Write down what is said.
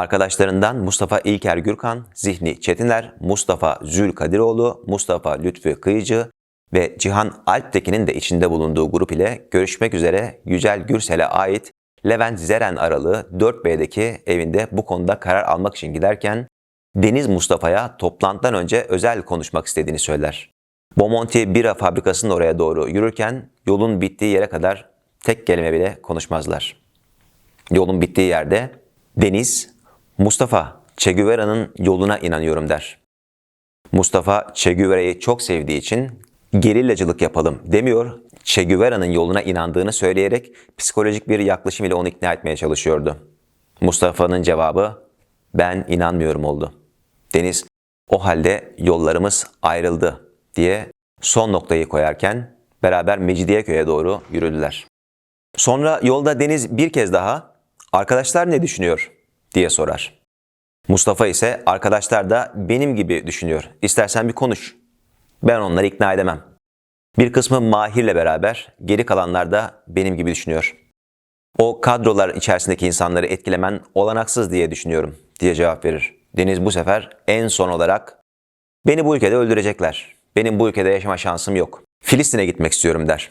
Arkadaşlarından Mustafa İlker Gürkan, Zihni Çetinler, Mustafa Zülkadiroğlu, Mustafa Lütfü Kıyıcı ve Cihan Alptekin'in de içinde bulunduğu grup ile görüşmek üzere Yücel Gürsel'e ait Levent Zeren aralığı 4B'deki evinde bu konuda karar almak için giderken Deniz Mustafa'ya toplantıdan önce özel konuşmak istediğini söyler. Bomonti bira fabrikasının oraya doğru yürürken yolun bittiği yere kadar tek kelime bile konuşmazlar. Yolun bittiği yerde Deniz, Mustafa, Che Guevara'nın yoluna inanıyorum der. Mustafa Che Guevara'yı çok sevdiği için gerillacılık yapalım demiyor, Che Guevara'nın yoluna inandığını söyleyerek psikolojik bir yaklaşım ile onu ikna etmeye çalışıyordu. Mustafa'nın cevabı ben inanmıyorum oldu. Deniz o halde yollarımız ayrıldı diye son noktayı koyarken beraber Mecidiyeköy'e doğru yürüdüler. Sonra yolda Deniz bir kez daha arkadaşlar ne düşünüyor diye sorar. Mustafa ise arkadaşlar da benim gibi düşünüyor. İstersen bir konuş. Ben onları ikna edemem. Bir kısmı Mahir'le beraber, geri kalanlar da benim gibi düşünüyor. O kadrolar içerisindeki insanları etkilemen olanaksız diye düşünüyorum diye cevap verir. Deniz bu sefer en son olarak beni bu ülkede öldürecekler. Benim bu ülkede yaşama şansım yok. Filistin'e gitmek istiyorum der.